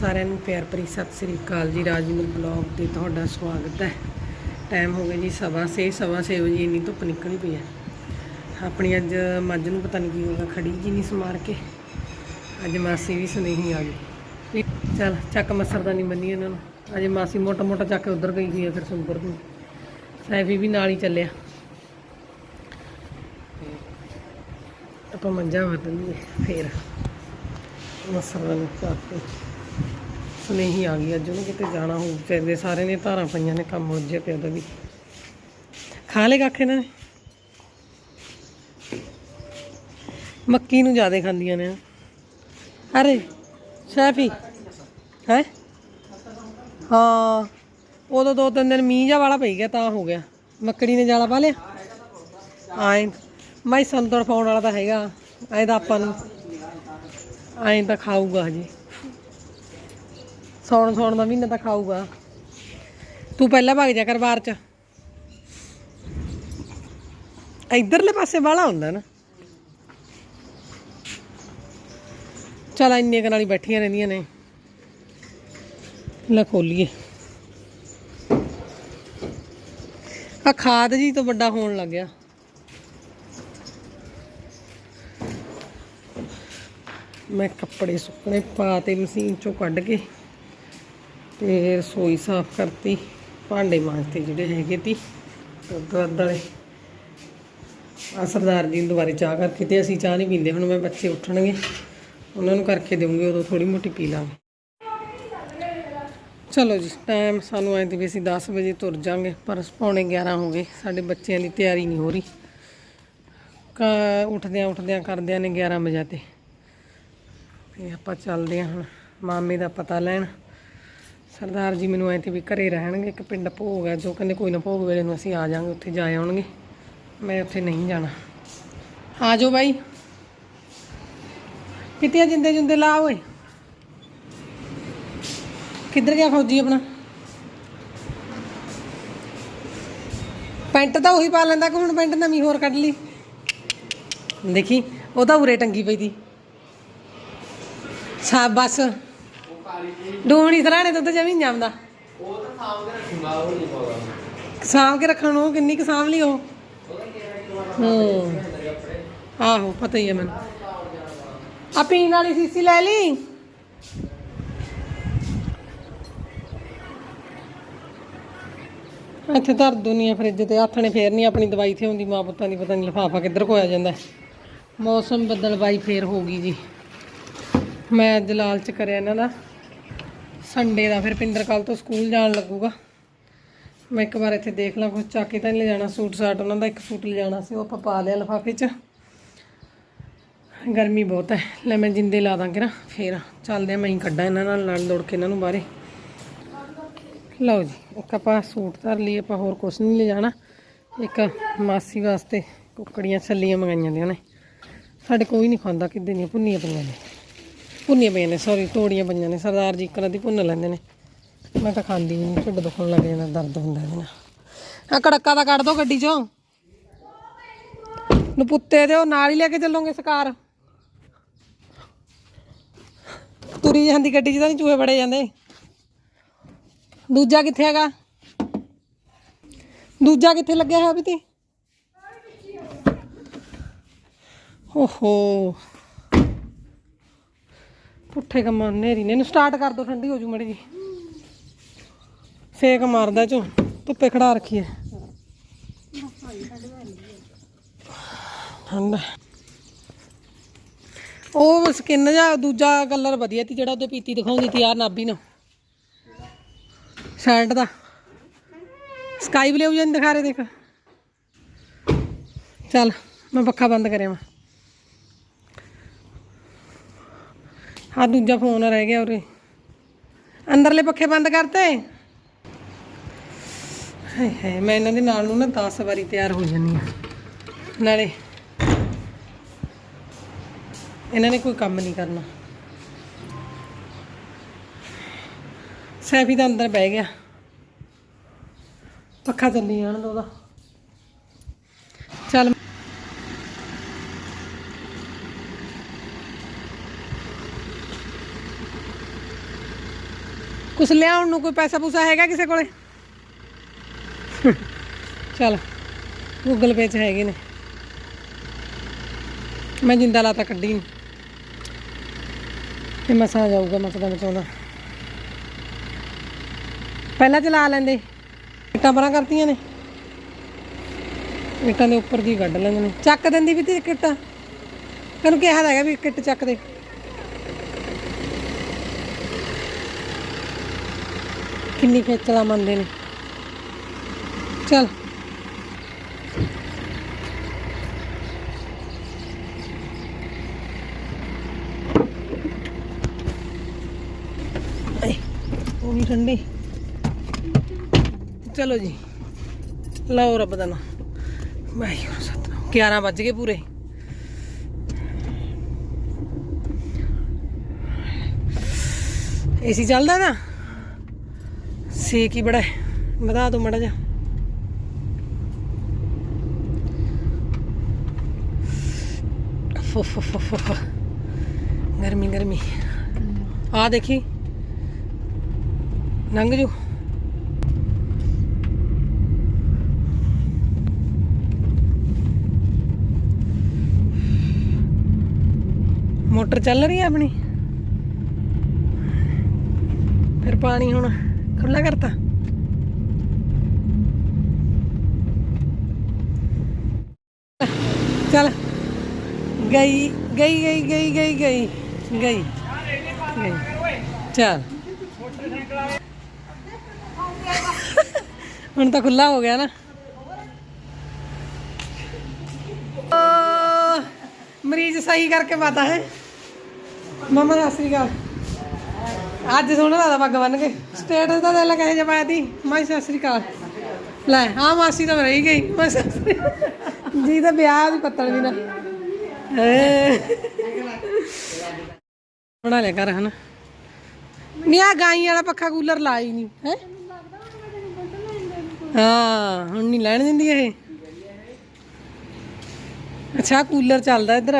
ਸਾਰਿਆਂ ਨੂੰ ਪਿਆਰ ਭਰੀ ਸਤਿ ਸ੍ਰੀ ਅਕਾਲ ਜੀ। ਰਾਜਵਿੰਦਰ ਬਲੌਗ ਤੇ ਤੁਹਾਡਾ ਸਵਾਗਤ ਹੈ। ਟਾਈਮ ਹੋ ਗਿਆ ਜੀ ਸਵਾ ਛੇ ਸਵਾ ਛੇ ਵਜੇ ਇੰਨੀ ਧੁੱਪ ਨਿਕਲੀ ਪਈ ਹੈ। ਆਪਣੀ ਅੱਜ ਮੱਝ ਨੂੰ ਪਤਾ ਨਹੀਂ ਕੀ ਹੋ ਗਿਆ, ਖੜੀ ਜੀ ਨਹੀਂ ਸਮਾਰ ਕੇ। ਅੱਜ ਮਾਸੀ ਵੀ ਸੁਨੇਹੀ ਆ ਗਈ। ਚਲ, ਚੱਕ ਮਸਰਦਾਨੀ ਮੰਨੀ ਇਹਨਾਂ ਨੂੰ। ਅੱਜ ਮਾਸੀ ਮੋਟਾ ਮੋਟਾ ਚੱਕ ਕੇ ਉਧਰ ਗਈ ਹੋਈ ਹੈ ਫਿਰ ਸੁੰਦਰ ਨੂੰ। ਸੈਫੀ ਵੀ ਨਾਲ ਹੀ ਚੱਲਿਆ। ਆਪਾਂ ਮੰਜਾ ਵਰਤਣਗੇ ਫੇਰ ਮਸਰਦਾਨੀ ਚੱਕ ਕੇ। ਸੁਨੇਹੀ ਆ ਗਈ, ਅੱਜ ਉਹਨੂੰ ਕਿਤੇ ਜਾਣਾ ਹੋਊ ਚਾਹੀਦੇ ਸਾਰੇ ਨੇ ਧਾਰਾਂ ਪਈਆਂ ਨੇ ਕੰਮ ਉੱਜੇ ਪਿਆ ਉਹਦਾ ਵੀ। ਖਾ ਲੇ ਕੱਖ ਇਹਨਾਂ ਨੇ? ਮੱਕੀ ਨੂੰ ਜ਼ਿਆਦਾ ਖਾਂਦੀਆਂ ਨੇ। ਅਰੇ, ਸ਼ੈਫੀ, ਹੈ? ਹਾਂ, ਉਦੋਂ ਦੋ ਤਿੰਨ ਦਿਨ ਮੀਂਹ ਜਾ ਵਾਲਾ ਪਈ ਗਿਆ, ਤਾਂ ਹੋ ਗਿਆ। ਮੱਕੜੀ ਨੇ ਜਾਲਾ ਪਾ ਲਿਆ? ਆਏ ਮੈਂ ਸੰਤੋੜ ਪਾਉਣ ਵਾਲਾ ਤਾਂ ਹੈਗਾ ਐ ਤਾਂ ਆਪਾਂ ਨੂੰ ਐਂ ਤਾਂ ਖਾਊਗਾ ਜੀ ਸੌਣ ਸੌਣ ਦਾ ਮਹੀਨਾ ਤਾਂ ਖਾਊਗਾ। ਤੂੰ ਪਹਿਲਾਂ ਭੱਗ ਜਾ ਕਰ ਬਾਹਰ ਚ। ਇਧਰਲੇ ਪਾਸੇ ਵਾਲਾ ਹੁੰਦਾ ਨਾ। ਚਲ ਇੰਨੇ ਕੁ ਨਾਲ ਬੈਠੀਆਂ ਰਹਿੰਦੀਆਂ ਨੇ। ਲੈ ਖੋਲੀਏ। ਆ ਖਾਦ ਜੀ ਤੋਂ ਵੱਡਾ ਹੋਣ ਲੱਗਿਆ ਮੈਂ ਕੱਪੜੇ ਸੁੱਕਣੇ ਪਾ ਤੇ ਮਸ਼ੀਨ ਚੋਂ ਕੱਢ ਕੇ ਤੇ ਰਸੋਈ ਸਾਫ਼ ਕਰਤੀ, ਭਾਂਡੇ ਮਾਂਜਤੇ ਜਿਹੜੇ ਹੈਗੇ ਤੀ ਦੁੱਧ ਦੱਧ ਵਾਲੇ। ਆ ਸਰਦਾਰ ਜੀ ਨੂੰ ਦੁਬਾਰੇ ਚਾਹ ਕਰਕੇ ਤੇ ਅਸੀਂ ਚਾਹ ਨਹੀਂ ਪੀਂਦੇ, ਹੁਣ ਮੈਂ ਬੱਚੇ ਉੱਠਣਗੇ, ਉਹਨਾਂ ਨੂੰ ਕਰਕੇ ਦੇਵਾਂਗੇ, ਉਦੋਂ ਥੋੜੀ ਮੋਟੀ ਪੀ ਲਾਂਗੇ। ਚਲੋ ਜੀ ਟਾਈਮ ਸਾਨੂੰ ਐਂ ਤੇ ਵੀ ਅਸੀਂ 10 ਵਜੇ ਤੁਰ ਜਾਾਂਗੇ, ਪਰ ਪੌਣੇ 11 ਹੋ ਗਏ, ਸਾਡੇ ਬੱਚਿਆਂ ਦੀ ਤਿਆਰੀ ਨਹੀਂ ਹੋ ਰਹੀ। ਕਾ, ਉੱਠਦਿਆਂ ਉੱਠਦਿਆਂ ਕਰਦਿਆਂ ਨੇ 11 ਵਜੇ ਤੇ। ਤੇ ਆਪਾਂ ਚੱਲਦੇ ਹਾਂ ਹੁਣ, ਮਾਮੇ ਦਾ ਪਤਾ ਲੈਣ। ਸਰਦਾਰ ਜੀ ਮੈਨੂੰ ਐ ਤੇ ਵੀ ਘਰੇ ਰਹਿਣਗੇ, ਇੱਕ ਪਿੰਡ ਭੋਗ ਹੈ, ਜੋ ਕਹਿੰਦੇ ਕੋਈ ਨਾ ਭੋਗ ਵੇਲੇ ਨੂੰ ਅਸੀਂ ਆ ਜਾਾਂਗੇ ਉੱਥੇ ਜਾ ਆਉਣਗੇ। ਮੈਂ ਉੱਥੇ ਨਹੀਂ ਜਾਣਾ। ਆ ਜਾਓ ਬਾਈ। ਕਿਤੇ ਜਿੰਦੇ ਜੁੰਦੇ? ਲਾ ਓਏ। ਕਿੱਧਰ ਗਿਆ ਫੌਜੀ ਆਪਣਾ? ਪੈਂਟ ਤਾਂ ਉਹੀ ਪਾ ਲੈਂਦਾ ਕਿ ਹੁਣ ਪੈਂਟ ਨਵੀਂ ਹੋਰ ਕੱਢ ਲਈ। ਦੇਖੀ, ਉਹ ਤਾਂ ਉਰੇ ਟੰਗੀ ਪਈ ਦੀ ਸਾ ਬਸ। ਡੂਹਣੀ ਸਰਾਣੇ ਤੋਂ ਤਾਂ ਜਮੀ ਨੀ ਜਾਂਦਾ ਉਹ ਤਾਂ ਸਾਂਭ ਕੇ ਰੱਖੂੰਗਾ ਉਹ ਨਹੀਂ ਪਾਉਂਦਾ। ਸਾਂਭ ਕੇ ਰੱਖਣ ਨੂੰ ਕਿੰਨੀ ਕੁ ਸਾਂਭ ਲਈ ਉਹ? ਹੂੰ। ਆਹੋ ਪਤਾ ਹੀ ਹੈ ਮੈਨੂੰ। ਆ ਪੀਣ ਵਾਲੀ ਸੀਸੀ ਲੈ ਲਈ? ਇੱਥੇ ਧਰ ਦੁਨੀਆ ਫਰਿੱਜ ਤੇ ਹੱਥ ਨੇ ਫੇਰ ਨਹੀਂ ਆਪਣੀ ਦਵਾਈ ਤੇ ਹੁੰਦੀ ਮਾਂ ਪੁੱਤਾਂ ਦੀ ਪਤਾ ਨਹੀਂ ਲਿਫਾਫਾ ਕਿੱਧਰ ਕੋ ਆ ਜਾਂਦਾ। ਮੌਸਮ ਬੱਦਲਬਾਈ ਫੇਰ ਹੋ ਗਈ ਜੀ। ਮੈਂ ਅੱਜ ਲਾਲਚ ਕਰਿਆ ਇਹਨਾਂ ਦਾ। ਸੰਡੇ ਦਾ, ਫਿਰ ਪਿੰਦਰ ਕੱਲ ਤੋਂ ਸਕੂਲ ਜਾਣ ਲੱਗੂਗਾ। ਮੈਂ ਇੱਕ ਵਾਰ ਇੱਥੇ ਦੇਖ ਲਾਂ ਕੁਝ ਚੱਕ ਕੇ ਤਾਂ ਨਹੀਂ ਲੈ ਜਾਣਾ ਸੂਟ ਸਾਟ, ਉਹਨਾਂ ਦਾ ਇੱਕ ਸੂਟ ਲੈ ਜਾਣਾ ਸੀ, ਉਹ ਆਪਾਂ ਪਾ ਲਿਆ ਲਿਫਾਫੇ 'ਚ। ਗਰਮੀ ਬਹੁਤ ਹੈ। ਲੈ ਮੈਂ ਜਿੰਦੇ ਲਾ ਦਾਂਗੇ ਨਾ ਫੇਰ ਚੱਲਦੇ ਆ ਮੈਂ ਹੀ ਕੱਢਾਂ ਇਹਨਾਂ ਨਾਲ ਲੜ ਦੌੜ ਕੇ ਇਹਨਾਂ ਨੂੰ ਬਾਹਰੇ। ਲਓ ਜੀ, ਇੱਕ ਆਪਾਂ ਸੂਟ ਧਰ ਲਈ ਆਪਾਂ ਹੋਰ ਕੁਝ ਨਹੀਂ ਲੈ ਜਾਣਾ ਇੱਕ ਮਾਸੀ ਵਾਸਤੇ ਕੁੱਕੜੀਆਂ ਛੱਲੀਆਂ ਮੰਗਾਈਆਂ ਦੀਆਂ ਉਹਨੇ ਸਾਡੇ ਕੋਈ ਨਹੀਂ ਖਾਂਦਾ, ਕਿੱਦਾਂ ਦੀਆਂ ਭੁੰਨੀਆਂ ਪਈਆਂ ਨੇ। ਭੁੰਨੀਆਂ ਪਈਆਂ ਨੇ ਸੌਰੀ ਤੋੜੀਆਂ ਪਈਆਂ ਨੇ, ਸਰਦਾਰ ਜੀ ਇੱਕ ਦੀ ਭੁੰਨ ਲੈਂਦੇ ਨੇ। ਮੈਂ ਤਾਂ ਖਾਂਦੀ ਨਹੀਂ ਢਿੱਡ ਦੁਖਣ ਲੱਗ ਜਾਂਦਾ, ਦਰਦ ਹੁੰਦਾ ਇਹਦੇ ਨਾਲ। ਆ ਕੜੱਕਾ ਦਾ ਕੱਢ ਦੋ ਗੱਡੀ ਚੋਂ। ਨਪੁੱਤੇ ਦੇ, ਉਹ ਨਾਲ ਹੀ ਲੈ ਕੇ ਚੱਲੋਗੇ ਸਕਾਰ। ਤੁਰੀ ਜਾਂਦੀ ਗੱਡੀ 'ਚ ਤਾਂ ਨਹੀਂ ਚੂਹੇ ਬੜੇ ਜਾਂਦੇ। ਦੂਜਾ ਕਿੱਥੇ ਹੈਗਾ? ਦੂਜਾ ਕਿੱਥੇ ਲੱਗਿਆ ਹੋਇਆ ਵੀ ਤੀ ਓਹੋ। ਪੁੱਠੇ ਕੰਮਾਂ ਹਨੇਰੀ ਨੇ। ਇਹਨੂੰ ਸਟਾਰਟ ਕਰ ਦੋ, ਠੰਡੀ ਹੋ ਜੂ ਮੜੀ ਜੀ। ਸੇਕ ਮਾਰਦਾ ਚੋਂ ਧੁੱਪੇ ਖੜਾ ਰੱਖੀਏ। ਠੰਡਾ। ਉਹ ਸਕਿਨ ਜਾਂ ਦੂਜਾ ਕਲਰ ਵਧੀਆ ਸੀ ਜਿਹੜਾ ਉਹਦੇ ਪੀਤੀ ਦਿਖਾਉਂਦੀ ਸੀ ਯਾਰ ਨਾਬੀ ਨੂੰ। ਸ਼ਰਟ ਦਾ। ਸਕਾਈ ਬਲੂ ਜਾਂ ਦਿਖਾ ਰਹੇ, ਦੇਖ। ਚੱਲ, ਮੈਂ ਪੱਖਾ ਬੰਦ ਕਰਿਆ ਮੈਂ ਹਾਂ ਦੂਜਾ ਫੋਨ ਰਹਿ ਗਿਆ ਉਰੇ। ਅੰਦਰਲੇ ਪੱਖੇ ਬੰਦ ਕਰਤੇ? ਹਾਏ ਹਾਏ, ਮੈਂ ਇਹਨਾਂ ਦੇ ਨਾਲ ਨੂੰ ਨਾ 10 ਵਾਰੀ ਤਿਆਰ ਹੋ ਜਾਂਦੀ ਆ ਨਾਲੇ ਇਹਨਾਂ ਨੇ ਕੋਈ ਕੰਮ ਨਹੀਂ ਕਰਨਾ। ਸੈਫੀ ਤਾਂ ਅੰਦਰ ਬਹਿ ਗਿਆ। ਪੱਖਾ ਚੱਲੀ ਜਾਣ ਦੋ ਉਹਦਾ। ਚੱਲ ਕੁਛ ਲਿਆਉਣ ਨੂੰ ਕੋਈ ਪੈਸਾ ਪੂਸਾ ਹੈਗਾ ਕਿਸੇ ਕੋਲੇ? ਚਲ ਗੂਗਲ ਪੇ 'ਚ ਹੈਗੇ ਨੇ। ਮੈਂ ਜਿੰਦਾ ਲਾਤਾ ਕੱਢੀ ਨਹੀਂ ਤੇ ਮਸਾ ਜਾਊਗਾ ਮਸਾ ਦਾ ਮਚਾਉਂਦਾ ਪਹਿਲਾਂ ਚਲਾ ਲੈਂਦੇ। ਇੱਟਾਂ ਪਰਾਂ ਕਰਤੀਆਂ ਨੇ। ਇੱਟਾਂ ਦੇ ਉੱਪਰ ਦੀ ਕੱਢ ਲੈਂਦੇ ਨੇ। ਚੱਕ ਦਿੰਦੀ ਵੀ ਤੇ ਕਿੱਟਾਂ ਤੈਨੂੰ ਕਿਹਾ ਤਾਂ ਹੈਗਾ ਵੀ ਕਿੱਟ ਚੱਕ ਦੇ। ਕਿੰਨੀ ਖੇਚਲਾ ਮੰਨਦੇ ਨੇ। ਚਲ। ਉਹ ਵੀ ਠੰਡੀ। ਚਲੋ ਜੀ। ਲਓ ਰੱਬ ਦਾ ਨਾਮ। ਵਾਹਿਗੁਰੂ ਸਤਨਾਮ। 11 ਵੱਜ ਗਏ ਪੂਰੇ। ਏਸੀ ਚੱਲਦਾ ਨਾ? ਸੇਕ ਹੀ ਬੜਾ ਵਧਾ ਦੋ ਮੜਾ ਜਾ ਗਰਮੀ ਗਰਮੀ। ਆ ਦੇਖੀ। ਲੰਘ ਜੂ। ਮੋਟਰ ਚੱਲ ਰਹੀ ਹੈ ਆਪਣੀ। ਫਿਰ ਪਾਣੀ ਹੁਣ ਖੁੱਲਾ ਕਰਤਾ ਚੱਲ ਗਈ ਗਈ ਗਈ ਗਈ ਗਈ ਗਈ ਗਈ ਗਈ ਚੱਲ ਹੁਣ ਤਾਂ ਖੁੱਲਾ ਹੋ ਗਿਆ ਨਾ ਓ, ਮਰੀਜ਼ ਸਹੀ ਕਰਕੇ ਪਾਤਾ ਹੈ ਮਮਾ ਸਤਿ ਸ੍ਰੀ ਅਕਾਲ ਅੱਜ ਸੋਹਣਾ ਲੱਗਦਾ ਪੱਗ ਬੰਨ ਕੇ। ਸਟੇਟਸ ਦਾ ਦਿਲ ਕਹੇ ਜਮਾਇਆ ਤੀ। ਮਾਈ ਸਤਿ ਸ੍ਰੀ ਅਕਾਲ। ਲੈ ਹਾਂ ਮਾਸੀ ਤਾਂ ਰਹੀ ਗਈ। ਅਕਾਲ। ਜੀ ਦਾ ਵਿਆਹ ਦੀ ਪੱਤਲ ਵੀ ਨਾ। ਬਣਾ ਲਿਆ ਕਰ ਹਨਾ। ਨਹੀਂ ਆ ਗਾਈ ਵਾਲਾ ਪੱਖਾ ਕੂਲਰ ਲਾਈ ਨਹੀਂ ਹੈ? ਹਾਂ ਹੁਣ ਨਹੀਂ ਲੈਣ ਦਿੰਦੀ ਇਹ। ਅੱਛਾ ਕੂਲਰ ਚੱਲਦਾ ਇੱਧਰ।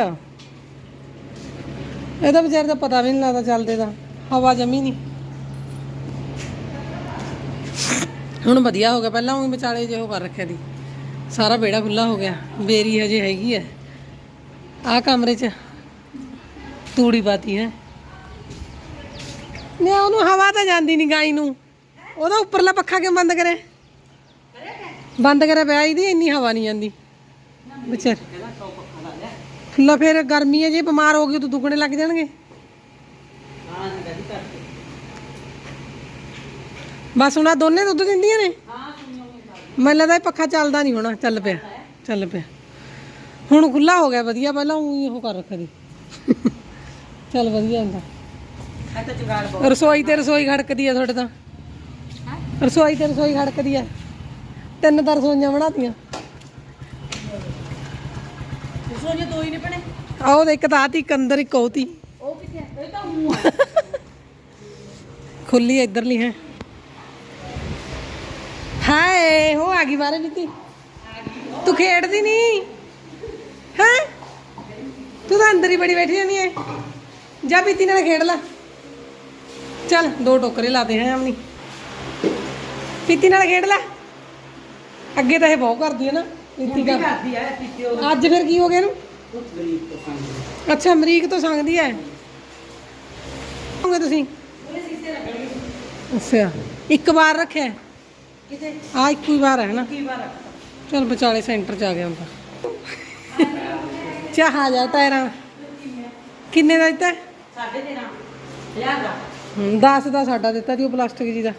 ਇਹਦਾ ਵਿਚਾਰੇ ਦਾ ਪਤਾ ਵੀ ਨਹੀਂ ਲੱਗਦਾ ਚੱਲਦੇ ਦਾ। ਹਵਾ ਜਮੀ ਨਹੀਂ ਹੁਣ ਵਧੀਆ ਹੋ ਗਿਆ, ਪਹਿਲਾਂ ਉਹ ਵਿਚਾਲੇ ਜਿਹੋ ਕਰ ਰੱਖਿਆ ਦੀ ਸਾਰਾ ਬੇੜਾ ਖੁੱਲਾ ਹੋ ਗਿਆ, ਬੇਰੀ ਹਜੇ ਹੈਗੀ ਹੈ। ਆ ਕਮਰੇ 'ਚ ਤੂੜੀ ਪਾਤੀ ਹੈ। ਨੇ ਉਹਨੂੰ ਹਵਾ ਤਾਂ ਜਾਂਦੀ ਨਹੀਂ ਗਾਈ ਨੂੰ। ਉਹਦਾ ਉੱਪਰਲਾ ਪੱਖਾ ਕਿਉਂ ਬੰਦ ਕਰੇ ਬੰਦ ਕਰਿਆ ਪਿਆ ਇਹਦੀ, ਇੰਨੀ ਹਵਾ ਨਹੀਂ ਜਾਂਦੀ। ਵਿਚਾਰ। ਖੁੱਲਾ ਫਿਰ ਗਰਮੀ ਹੈ ਜੇ, ਬਿਮਾਰ ਹੋ ਗਈ ਤਾਂ ਦੁੱਗਣੇ ਲੱਗ ਜਾਣਗੇ। ਬਸ ਹੁਣ ਦੋਨੇ ਦੁੱਧ ਦਿੰਦੀਆਂ ਨੇ? ਮੈਨੂੰ ਲੱਗਦਾ ਇਹ ਪੱਖਾ ਚੱਲਦਾ ਨਹੀਂ ਹੋਣਾ ਚੱਲ ਪਿਆ ਚੱਲ ਪਿਆ। ਹੁਣ ਖੁੱਲਾ ਹੋ ਗਿਆ ਵਧੀਆ ਪਹਿਲਾਂ ਉਹ ਉਹ ਕਰ ਰੱਖਦੀ ਚੱਲ ਵਧੀਆ ਹੁੰਦਾ। ਰਸੋਈ ਤੇ ਰਸੋਈ ਖੜਕਦੀ ਆ ਤੁਹਾਡੇ ਤਾਂ। ਰਸੋਈ ਤੇ ਰਸੋਈ ਖੜਕਦੀ ਆ। ਤਿੰਨ ਤਾਂ ਰਸੋਈਆਂ ਬਣਾਤੀਆਂ। ਸੋਨੇ ਦੋ ਹੀ ਨੇ ਪਣੇ ਆਹ ਇੱਕ ਤਾਂ ਆਤੀ ਇੱਕ ਅੰਦਰ ਇੱਕ ਉਹਤੀ ਉਹ ਕਿੱਥੇ ਇਹ ਤਾਂ ਮੂੰਹ ਆ। ਖੁੱਲੀ ਇੱਧਰਲੀ ਹੈ। ਹਾਏ ਹੋ ਆ ਗਈ ਬਾਰੇ ਬੀਤੀ ਤੂੰ ਖੇਡਦੀ ਨਹੀਂ? ਹੈ? ਤੂੰ ਤਾਂ ਅੰਦਰ ਹੀ ਬੜੀ ਬੈਠੀ ਜਾਨੀ ਹੈ ਜਾ ਬੀਤੀ ਨਾਲ ਖੇਡ ਲੈ। ਚੱਲ ਦੋ ਟੋਕਰੇ ਲਾਤੇ ਹੈ ਆਪਣੀ। ਪੀਤੀ ਨਾਲ ਖੇਡ ਲੈ। ਅੱਗੇ ਤਾਂ ਇਹ ਬਹੁਤ ਕਰਦੀ ਹੈ ਨਾ ਪੀਤੀ ਦਾ ਕਰਦੀ ਆ ਪੀਤੇ ਅੱਜ ਫਿਰ ਕੀ ਹੋ ਗਿਆ ਇਹਨੂੰ? ਅੱਛਾ ਅਮਰੀਕ ਤੋਂ ਸੰਗਦੀ ਹੈ ਹੋਗੇ ਤੁਸੀਂ? ਅੱਛਾ ਇੱਕ ਵਾਰ ਰੱਖਿਆ। ਹੈ? ਆ ਇੱਕੋ ਹੀ ਵਾਰ ਹੈ ਨਾ ਕੀ ਵਾਰ ਚਲ ਵਿਚਾਲੇ ਸੈਂਟਰ ਚ ਆ ਗਿਆ ਹੁਣ ਤਾਂ ਚਾਹ ਆ ਜਾ ਟਾਇਰਾਂ ਕਿੰਨੇ ਦਾ ਦਿੱਤਾ ਸਾਡੇ ਦੇ ਨਾਲ ਹਜ਼ਾਰ ਦਾ ਹੂੰ 10 ਦਾ ਸਾਡਾ ਦਿੱਤਾ ਜੀ ਉਹ ਪਲਾਸਟਿਕ ਜੀ ਦਾ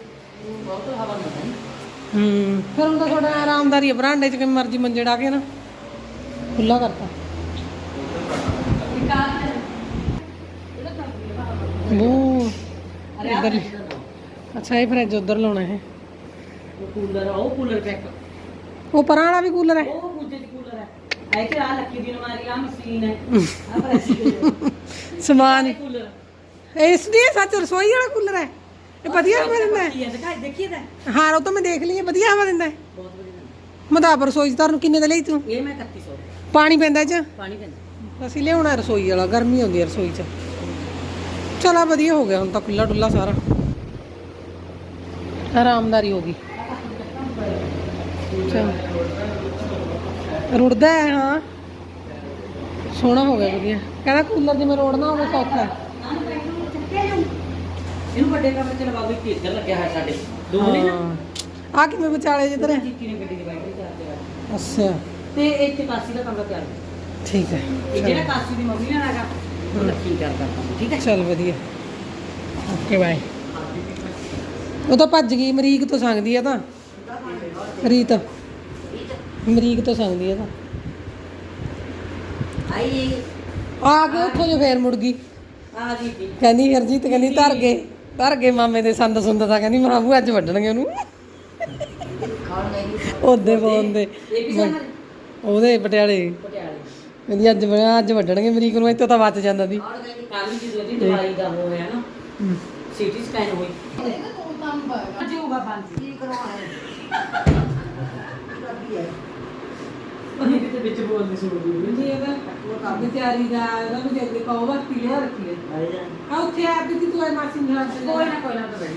ਬਹੁਤ ਹਵਾ ਮਿਲਦਾ ਹੂੰ ਫਿਰ ਹੁਣ ਤਾਂ ਥੋੜਾ ਆਰਾਮਦਾਰੀ ਹੈ ਬਰਾਂਡੇ ਚ ਕਿਵੇਂ ਮਰਜ਼ੀ ਮੰਜੇ ਡਾ ਕੇ ਨਾ ਖੁੱਲਾ ਕਰਤਾ ਉਹ ਇੱਧਰ ਅੱਛਾ ਇਹ ਫਰਿੱਜ ਉਧਰ ਲਾਉਣਾ ਹੈ ਉਹ ਕੂਲਰ ਆ, ਉਹ ਕੂਲਰ ਪੈਕ ਉਹ ਪਰਾਂ ਵਾਲਾ ਵੀ ਕੂਲਰ ਹੈ। ਉਹ ਦੂਜੇ ਚ ਕੂਲਰ ਹੈ। ਐ ਕਿ ਆ ਲੱਕੀ ਦੀ ਅਲਮਾਰੀ ਆ ਮਸ਼ੀਨ ਹੈ। ਆ ਪ੍ਰੈਸ ਸਮਾਨ ਕੂਲਰ ਇਸ ਦੀ ਸੱਚ ਰਸੋਈ ਵਾਲਾ ਕੂਲਰ ਹੈ। ਇਹ ਵਧੀਆ ਹਵਾ ਦਿੰਦਾ ਹੈ। ਦਿਖਾਈ ਦੇਖੀਏ ਤਾਂ ਹਾਂ ਉਹ ਤਾਂ ਮੈਂ ਦੇਖ ਲਈ ਹੈ ਵਧੀਆ ਹਵਾ ਦਿੰਦਾ ਹੈ। ਬਹੁਤ ਵਧੀਆ ਮਦਾਬ ਰਸੋਈ ਚ ਤੁਹਾਨੂੰ ਕਿੰਨੇ ਦਾ ਲਈ ਤੂੰ? ਇਹ ਮੈਂ 3100 ਪਾਣੀ ਪੈਂਦਾ ਚ? ਪਾਣੀ ਪੈਂਦਾ। ਅਸੀਂ ਲਿਆਉਣਾ ਰਸੋਈ ਵਾਲਾ ਗਰਮੀ ਆਉਂਦੀ ਹੈ ਰਸੋਈ ਚ। ਚਲਾ ਵਧੀਆ ਹੋ ਗਿਆ ਹੁਣ ਤਾਂ ਖੁੱਲਾ ਡੁੱਲਾ ਸਾਰਾ। ਆਰਾਮਦਾਰੀ ਹੋ ਗਈ। ਰੁੜਦਾ ਹੈ ਹਾਂ। ਸੋਹਣਾ ਹੋ ਗਿਆ ਵਧੀਆ। ਕਹਿੰਦਾ ਕੂਲਰ ਜਿਵੇਂ ਰੋੜਨਾ ਹੋਵੇ ਸੌਖਾ ਇਹਨੂੰ ਵੱਡੇ ਕਮਰੇ ਚ ਲਵਾ ਵੀ ਇੱਧਰ ਲੱਗਿਆ ਹੋਇਆ ਸਾਡੇ। ਦੋ ਨੇ ਆ ਕਿਵੇਂ ਵਿਚਾਲੇ ਜਿੱਧਰ ਹੈ। ਨੇ ਗੱਡੀ ਦੇ ਬੈਠੇ ਚਾਰ ਤੇ ਅੱਛਾ। ਤੇ ਇੱਥੇ ਕਾਸੀ ਦਾ ਕਮਰਾ ਤਿਆਰ। ਠੀਕ ਹੈ। ਇਹ ਜਿਹੜਾ ਕਾਸੀ ਦੀ ਮੰਮੀ ਨਾਲ ਹੈਗਾ ਉਹ ਤਿਆਰ ਕਰਦਾ ਠੀਕ ਹੈ? ਚਲ ਵਧੀਆ। Okay bye. ਉਹ ਤਾਂ ਭੱਜ ਗਈ ਮਰੀਕ ਤੋਂ ਸੰਗਦੀ ਆ ਤਾਂ। ਰੀਤ। ਮਰੀਕ ਤੋਂ ਸੰਗਦੀ ਆ ਤਾਂ। ਆਈ ਆ ਕੇ ਉੱਥੋਂ ਜੋ ਫੇਰ ਮੁੜ ਗਈ। ਆ ਜੀ ਜੀ ਕਹਿੰਦੀ ਹਰਜੀਤ ਕਹਿੰਦੀ ਧਰ ਗਏ ਧਰ ਗਏ ਮਾਮੇ ਦੇ ਸੰਦ ਸੁੰਦ ਤਾਂ ਕਹਿੰਦੀ ਮਾਮੂ ਅੱਜ ਵੱਢਣਗੇ ਉਹਨੂੰ। ਉਹਦੇ ਬੋਲਦੇ ਇਹ ਵੀ ਸਾਨੂੰ ਉਹਦੇ ਪਟਿਆਲੇ। ਪਟਿਆਲੇ। ਕਹਿੰਦੀ ਅੱਜ ਬ- ਅੱਜ ਵੱਢਣਗੇ ਮਰੀਕ ਨੂੰ ਇੱਥੋਂ ਤਾਂ ਬਚ ਜਾਂਦਾ ਸੀ। ਔਰ ਕਹਿੰਦੀ ਕੱਲ ਜੀ ਉਹਦੀ ਦਵਾਈ ਦਾ ਹੋਇਆ ਨਾ ਸੀਟੀ ਸਕੈਨ ਹੋਈ। ਅੱਜ ਹੋਗਾ ਬੰਦ ਕੀ ਕਰਵਾਉਣਾ ਹੈ ਵਿੱਚ ਬੋਲਦੀ ਸੁਣਦੀ ਜੀ ਇਹਦਾ ਉਹ ਕੰਮ ਤਿਆਰੀ ਦਾ ਇਹਦਾ ਵੀ ਦੇ ਦੇ ਪਾਉ ਵਾ ਪੀਲੇ ਰੱਖੀ ਲੈ ਆ ਉੱਥੇ ਆ ਕਿ ਤੂੰ ਅੱਜ ਮਾਸੀ ਨੂੰ ਰਾਤ ਕੋਈ ਨਾ ਕੋਈ ਨਾ ਤਾਂ ਬੜੀ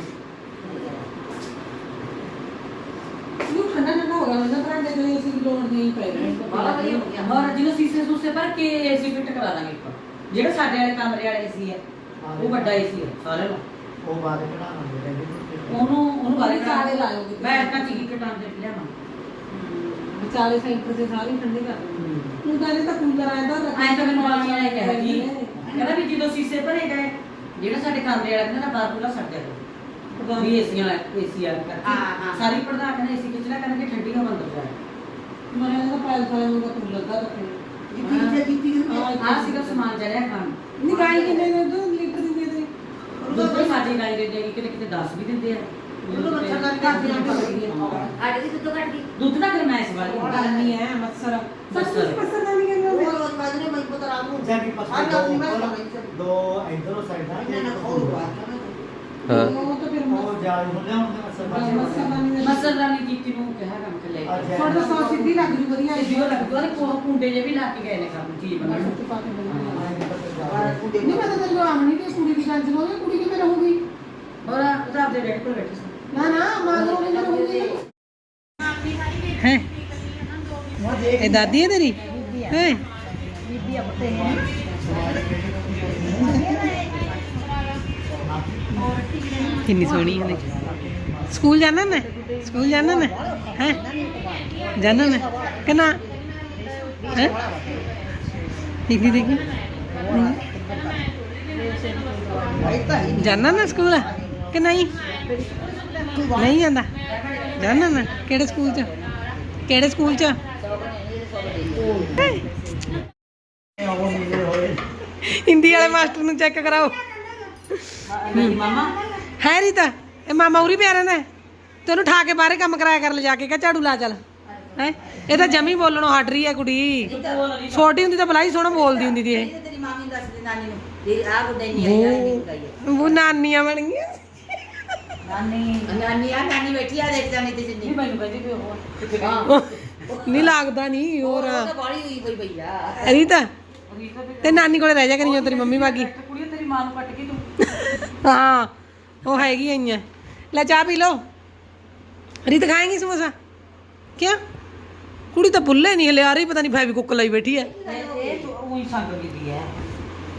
ਨੂੰ ਠੰਡਾ ਠੰਡਾ ਹੋ ਗਿਆ ਉਹਨਾਂ ਬਰਾਂਡੇ ਦੇ ਅਸੀਂ ਲੋੜ ਨਹੀਂ ਪੈ ਬੜਾ ਵਧੀਆ ਹੋ ਗਿਆ। ਔਰ ਜਿਹਨੂੰ ਸੀਸੇ ਸੂਸੇ ਪਰ ਕੇ ਏਸੀ ਫਿੱਟ ਕਰਾ ਦਾਂਗੇ ਇੱਕ ਜਿਹੜਾ ਸਾਡੇ ਵਾਲੇ ਕਮਰੇ ਵਾਲੇ ਏਸੀ ਹੈ ਉਹ ਵੱਡਾ ਏਸੀ ਹੈ ਸਾਰਿਆਂ ਨੂੰ ਉਹ ਬਾਅਦ ਕਢਾਵਾਂਗੇ ਕਹਿੰਦੇ ਉਹਨੂੰ ਉਹਨੂੰ ਬਾਰੇ ਵਿਚਾਲੇ ਲਾਇਓਗੇ। ਮੈਂ ਇੱਕ ਚੀਜ਼ ਕਟਾਂ ਦੇ ਲਿਆਵਾਂ। ਵਿਚਾਲੇ ਸੈਂਟਰ ਦੇ ਸਾਰੇ ਠੰਡੇ ਕਰ ਤੂੰ ਕਹਿੰਦੇ ਤਾਂ ਕੂਲਰ ਆਇਆ ਤਾਂ ਐਂ ਤਾਂ ਮੈਨੂੰ ਆਲੀਆਂ ਨੇ ਕਿਹਾ ਜੀ ਕਹਿੰਦਾ ਵੀ ਜਦੋਂ ਸੀਸੇ ਭਰੇ ਗਏ ਜਿਹੜਾ ਸਾਡੇ ਕਮਰੇ ਵਾਲਾ ਕਹਿੰਦਾ ਨਾ ਬਾਹਰ ਖੁੱਲਾ ਛੱਡ ਦਿਆ ਵੀ ਏਸੀਆਂ ਵਾਲਾ ਏਸੀ ਵਾਲਾ ਕਰਕੇ। ਸਾਰੀ ਪ੍ਰਧਾਨ ਨੇ ਏਸੀ ਖਿੱਚਣਾ ਕਰਕੇ ਠੰਡੀ ਹਵਾ ਅੰਦਰ ਜਾਏ। ਮੈਂ ਇਹਦਾ ਪੈਲ ਸਾਲੇ ਨੂੰ ਤਾਂ ਕੂਲਰ ਦਾ ਰੱਖਣਾ। ਆ ਸੀਗਾ ਸਮਾਨ ਜਰਿਆ ਖਾਣ। ਨਹੀਂ ਗਾਈ ਕਿੰਨੇ ਦਿੰਦੇ ਤੇ ਦੁੱਧ ਵੀ ਸਾਡੀ ਗਾਈ ਦੇ ਦੇਗੀ ਕਿਤੇ ਕਿਤੇ 10 ਵੀ ਦਿੰਦੇ ਆ। ਆੜੇ ਦੀ ਦੁੱਧ ਕੱਢ ਗਈ। ਦੁੱਧ ਤਾਂ ਫਿਰ ਮੈਂ ਇਸ ਵਾਲੀ ਗਰਮੀ ਹੈ ਮੱਛਰ। ਮੱਛਰ। ਮੱਛਰ ਦਾ ਨਹੀਂ ਕਹਿੰਦਾ ਉਹ ਰੋਜ਼ ਮਾਜਰੇ ਮੈਂ ਪੁੱਤਰ ਆ ਨੂੰ। ਜਾਂ ਵੀ ਪਸੰਦ ਹਾਂ, ਨਾ, ਮੈਂ ਦੋ। ਦੋ ਇਧਰੋਂ ਸਾਈਡ ਦਾ ਇਹਨਾਂ ਨਾਲ ਖੋਲ ਪਾ ਉਹ ਤਾਂ ਫਿਰ ਉਹ ਜਾ ਹੁੰਦੇ ਹੁੰਦੇ ਮਸਲ ਮੱਛਰ ਦਾ ਨਹੀਂ ਮਸਲਦਾਨੀ ਜੀਤੀ ਨੂੰ ਕਿਹਾ ਕੰਮ ਕਰ ਲੈ ਤੁਹਾਡਾ ਸੌ ਸਿੱਧੀ ਲੱਗ ਜੂ ਵਧੀਆ ਇਹ ਜਿਉ ਲੱਗਦਾ ਤੇ ਕੋਹ ਕੁੰਡੇ ਜੇ ਵੀ ਲਾ ਕੇ ਗਏ ਨੇ ਕੰਮ ਚੀਜ਼ ਬਣਾਉਣ ਨਹੀਂ ਮੈਂ ਤਾਂ ਤੈਨੂੰ ਆਮਣੀ ਤੇ ਕੁੜੀ ਦੀ ਟੈਨਸ਼ਨ ਹੋ ਗਈ ਕੁੜੀ ਕਿਵੇਂ ਰਹੂਗੀ? ਹੋਰ ਉਹਦਾ ਆਪਦੇ ਡੈਡੀ ਕੋਲ ਬੈਠੀ ਸੀ। ਨਾ ਨਾ ਮਾਂ ਨੂੰ ਕਿਵੇਂ ਰਹੂਗੀ? ਹੈ? ਇਹ ਦਾਦੀ ਹੈ ਤੇਰੀ? ਹੈ? ਕਿੰਨੀ ਸੋਹਣੀ ਹੈ ਦੇਖ ਸਕੂਲ ਜਾਣਾ ਨਾ ਸਕੂਲ ਜਾਣਾ ਨਾ ਹੈ? ਜਾਣਾ ਨਾ ਕਿੰਨਾ? ਹੈ? ਦੇਖੀ ਦੇਖੀ। ਜਾਣਾ ਨਾ ਸਕੂਲ? ਕਿ ਨਹੀਂ? ਨਹੀਂ ਜਾਂਦਾ। ਜਾਣਾ ਨਾ ਕਿਹੜੇ ਸਕੂਲ ਚ? ਕਿਹੜੇ ਸਕੂਲ ਚ? ਹਿੰਦੀ ਵਾਲੇ ਮਾਸਟਰ ਨੂੰ ਚੈੱਕ ਕਰਾਓ। ਹੈ। ਰੀਤਾ। ਇਹ ਮਾਮਾ ਉਰੀ ਪਿਆ ਰਹਿੰਦਾ। ਤੈਨੂੰ ਠਾ ਕੇ ਬਾਹਰੇ ਕੰਮ ਕਰਾਇਆ ਕਰ ਲਿਜਾ ਕੇ। ਕਹ ਝਾੜੂ ਲਾ ਚੱਲ। ਹੈ? ਇਹ ਤਾਂ ਜਮੀ ਬੋਲਣੋਂ ਹਟ ਰਹੀ ਹੈ ਕੁੜੀ। ਛੋਟੀ ਹੁੰਦੀ ਤਾਂ ਬਲਾਈ ਸੋਹਣਾ ਬੋਲਦੀ ਹੁੰਦੀ ਦੀ ਇਹ। ਤੇਰੀ ਮਾਮੀ ਦੱਸ ਦੇ ਨਾਨੀ ਨੂੰ। ਤੇਰੀ ਆ ਗੁੱਡੇ ਨਹੀਂ ਆਈ ਆਈ ਨਹੀਂ ਗਈ ਉਹ ਨਾਨੀਆਂ ਬਣ ਗਈਆਂ ਨਾਨੀ ਨਾਨੀ ਆ ਨਾਨੀ ਬੈਠੀ ਆ ਦੇਖ ਜਾਣੀ ਤੇ ਨਹੀਂ ਜਿੰਨੀ ਮੈਨੂੰ ਕਹਿੰਦੀ ਵੀ ਉਹ ਕਿੱਥੇ ਗਈ? ਹਾਂ। ਨਹੀਂ ਲੱਗਦਾ ਨਹੀਂ ਹੋਰ। ਉਹ ਤਾਂ ਬਾਲੀ ਹੋਈ ਪਈ ਪਈ ਆ। ਰੀਤਾ ਤੇ ਨਾਨੀ ਕੋਲੇ ਰਹਿ ਜਾ ਕਰੀਓ ਤੇਰੀ ਮੰਮੀ ਬਾਗੀ। ਕੁੜੀ ਤੇਰੀ ਮਾਂ ਨੂੰ ਕੱਟ ਗਈ ਤੂੰ। ਹਾਂ ਉਹ ਹੈਗੀ ਆਈਆਂ। ਲੈ ਚਾਹ ਪੀ ਲਓ। ਰੀਤ ਖਾਏਂਗੀ ਸਮੋਸਾ? ਕਿਆ ਕੁੜੀ ਤਾਂ ਭੁੱਲੇ ਨਹੀਂ ਹਲੇ ਆ ਰਹੀ ਪਤਾ ਨਹੀਂ ਫੈਵੀ ਕੁੱਕ ਲਈ ਬੈਠੀ ਹੈ ਇਹ ਉਹੀ ਸੰਗ ਕੀਤੀ ਹੈ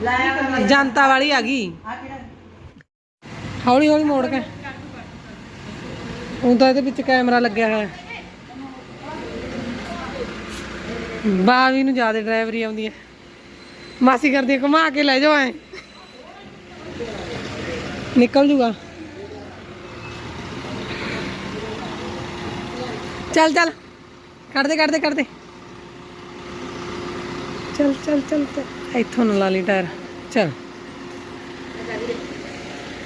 ਲਾਇਆ ਜਨਤਾ ਵਾਲੀ ਆ ਗਈ। ਆ ਕਿਹੜਾ ਹੌਲੀ ਹੌਲੀ ਮੋੜ ਕੇ। ਉਹ ਤਾਂ ਇਹਦੇ ਵਿੱਚ ਕੈਮਰਾ ਲੱਗਿਆ ਹੋਇਆ। ਬਾਵੀ ਨੂੰ ਜ਼ਿਆਦਾ ਡਰਾਈਵਰੀ ਆਉਂਦੀ ਹੈ ਮਾਸੀ ਕਰਦੀ ਹੈ, ਘੁਮਾ ਕੇ ਲੈ ਜਾਓ ਐ। ਨਿਕਲ ਜੂਗਾ। ਚੱਲ ਚੱਲ। ਕੱਢ ਦੇ ਕੱਢ ਦੇ ਕੱਢ ਦੇ। ਚੱਲ ਚੱਲ ਚੱਲ ਚੱਲ। ਇੱਥੋਂ ਨਾ ਲਾ ਲਈ ਟਾਇਰ। ਚੱਲ।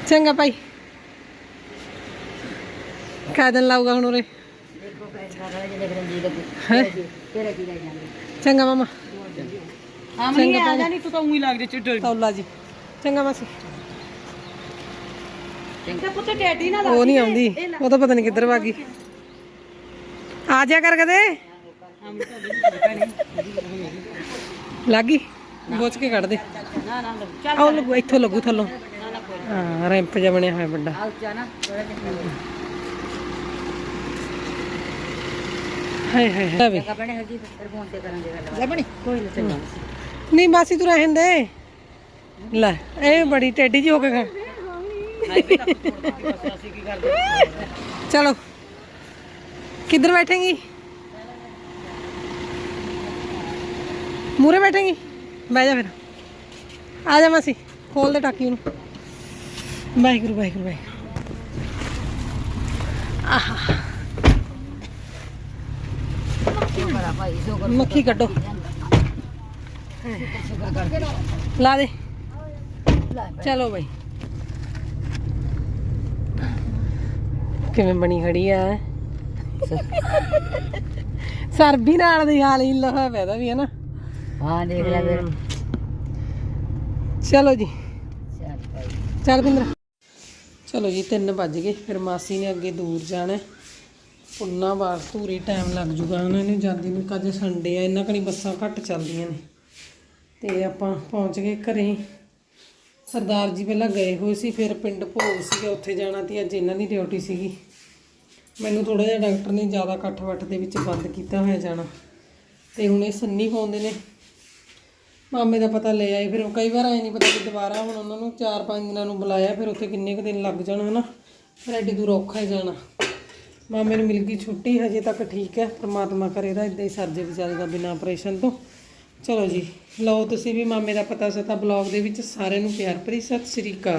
ਚੰਗਾ ਭਾਈ। ਕਾਹ ਦਿਨ ਲਾਊਗਾ ਹੁਣ ਉਰੇ? ਚੰਗਾ ਮਾਮਾ। ਆਮਣੀ ਆ ਜਾਣੀ ਤੂੰ ਤਾਂ ਉਹੀ ਲੱਗ ਜਾ ਚਿੱਟੜ ਤੌਲਾ ਜੀ। ਚੰਗਾ ਮਾਸੀ। ਤੇ ਪੁੱਤ ਡੈਡੀ ਨਾਲ ਉਹ ਨਹੀਂ ਆਉਂਦੀ। ਉਹ ਤਾਂ ਪਤਾ ਨਹੀਂ ਕਿੱਧਰ ਭਾਗੀ ਆ ਜਾ ਕਰ ਕਦੇ। ਲੱਗੀ ਬੋਚ ਕੇ ਕੱਢ ਦੇ। ਨਾ ਨਾ ਚੱਲ ਆਉ ਲੱਗੂ ਇੱਥੋਂ ਲੱਗੂ ਥੱਲੋਂ। ਹਾਂ ਰੈਂਪ ਜਿਹਾ ਬਣਿਆ ਹੋਇਆ ਵੱਡਾ। ਨਹੀਂ ਮਾਸੀ ਤੂੰ ਰਹਿਣ ਦੇ। ਲੈ ਇਹ ਬੜੀ ਟੇਡੀ ਜੀ ਹੋ ਕੇ ਚਲੋ। ਕਿੱਧਰ ਬੈਠੇਂਗੀ? ਮੂਰੇ ਬੈਠੇਗੀ? ਬਹਿ ਜਾ ਫਿਰ। ਆ ਜਾ ਮਾਸੀ, ਖੋਲ ਦੇ ਟਾਕੀ ਨੂੰ ਵਾਹਿਗੁਰੂ ਵਾਹਿਗੁਰੂ ਵਾਹਿਗੁਰੂ। ਆਹਾ। ਮੱਖੀ ਕੱਢੋ। ਲਾ ਦੇ। ਚਲੋ ਬਈ। ਕਿਵੇਂ ਬਣੀ ਖੜੀ ਆ ਸਰਬੀ ਨਾਲ ਦੀ ਹਾਲ ਹੀ ਲੋਹਾ ਪੈਦਾ ਵੀ ਹੈ ਨਾ। ਹਾਂ ਦੇਖ ਲੈ ਫਿਰ। ਚਲੋ ਜੀ। ਚੱਲ ਭਾਈ। ਚੱਲ ਜੀ 3 ਵੱਜ ਗਏ। ਫਿਰ ਮਾਸੀ ਨੇ ਅੱਗੇ ਦੂਰ ਜਾਣਾ। ਪੁੰਨਾ ਬਾਰ ਧੂਰੀ ਟਾਈਮ ਲੱਗ ਜੂਗਾ। ਉਹਨਾਂ ਨੂੰ ਜਾਂਦੀ ਨੂੰ ਕੱਜ ਸੰਡੇ ਆ। ਇਹਨਾਂ ਕਣੀ ਬੱਸਾਂ ਘੱਟ ਚੱਲਦੀਆਂ ਨੇ। ਤੇ ਆਪਾਂ ਪਹੁੰਚ ਗਏ ਘਰੇ। ਸਰਦਾਰ ਜੀ ਪਹਿਲਾਂ ਗਏ ਹੋਏ ਸੀ। ਫਿਰ ਪਿੰਡ ਭੋਗ ਸੀਗਾ। ਉੱਥੇ ਜਾਣਾ ਤੇ ਅੱਜ ਇਹਨਾਂ ਦੀ ਡਿਊਟੀ ਸੀਗੀ। ਮੈਨੂੰ ਥੋੜਾ ਜਿਹਾ ਡਾਕਟਰ ਨੇ ਜ਼ਿਆਦਾ ਇਕੱਠ ਵੱਠ ਦੇ ਵਿੱਚ ਬੰਦ ਕੀਤਾ ਹੋਇਆ ਜਾਣਾ। ਤੇ ਹੁਣ ਇਹ ਸੰਨੀ ਪਾਉਂਦੇ ਨੇ। ਮਾਮੇ ਦਾ ਪਤਾ ਲੈ ਆਏ, ਫਿਰ ਕਈ ਵਾਰ ਐ ਨਹੀਂ ਪਤਾ ਕਿ ਦੁਬਾਰਾ ਹੁਣ ਉਹਨਾਂ ਨੂੰ 4-5 ਦਿਨਾਂ ਨੂੰ ਬੁਲਾਇਆ, ਫਿਰ ਉੱਥੇ ਕਿੰਨੇ ਕੁ ਦਿਨ ਲੱਗ ਜਾਣ, ਹਨਾ? ਫਿਰ ਐਡੀ ਦੂਰ ਔਖਾ ਹੀ ਜਾਣਾ। ਮਾਮੇ ਨੂੰ ਮਿਲ ਗਈ ਛੁੱਟੀ, ਹਜੇ ਤੱਕ ਠੀਕ ਹੈ, ਪ੍ਰਮਾਤਮਾ ਕਰੇ ਦਾ ਇਦਾਂ ਹੀ ਸਰਜੇ ਵਿਚਾਰੇ ਦਾ ਬਿਨਾਂ ਆਪਰੇਸ਼ਨ ਤੋਂ। ਚਲੋ ਜੀ, ਲਓ ਤੁਸੀਂ ਵੀ ਮਾਮੇ ਦਾ ਪਤਾ ਸਤਾ, ਬਲੌਗ ਦੇ ਵਿੱਚ ਸਾਰਿਆਂ ਨੂੰ ਪਿਆਰ ਭਰੀ ਸਤਿ ਸ੍ਰੀ ਅਕਾਲ।